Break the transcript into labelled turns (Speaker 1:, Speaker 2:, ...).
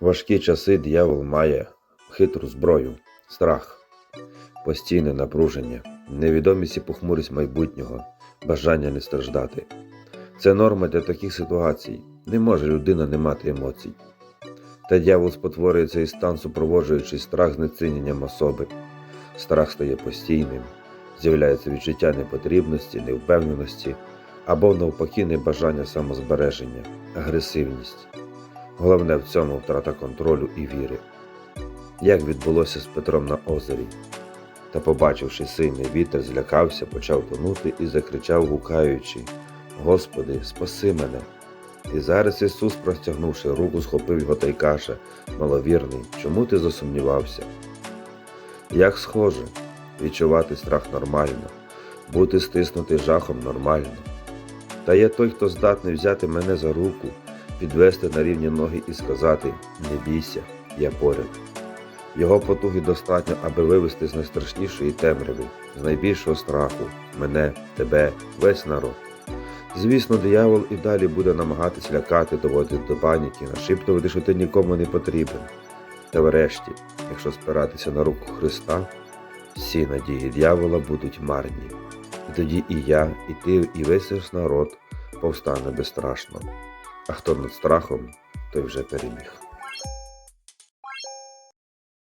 Speaker 1: важкі часи диявол має хитру зброю, страх, постійне напруження, невідомість і похмурість майбутнього, бажання не страждати. Це норма для таких ситуацій. Не може людина не мати емоцій. Та дьявол спотворює цей стан, супроводжуючи страх знеціненням особи. Страх стає постійним, з'являється відчуття непотрібності, невпевненості або навпаки небажання самозбереження, агресивність. Головне в цьому втрата контролю і віри. Як відбулося з Петром на озері. Та, побачивши сильний вітер, злякався, почав тонути і закричав, гукаючи: Господи, спаси мене! І зараз Ісус, простягнувши руку, схопив його та й каже, маловірний, чому ти засумнівався? Як схоже, відчувати страх нормально, бути стиснутий жахом нормально. Та є той, хто здатний взяти мене за руку, підвести на рівні ноги і сказати Не бійся, я поряд. Його потуги достатньо, аби вивести з найстрашнішої темряви, з найбільшого страху, мене, тебе, весь народ. Звісно, диявол і далі буде намагатись лякати, доводити до паніки, нашіптувати, що ти нікому не потрібен. Та врешті, якщо спиратися на руку Христа, всі надії диявола будуть марні. І тоді і я, і ти, і весь народ повстане безстрашно. А хто над страхом, той вже переміг.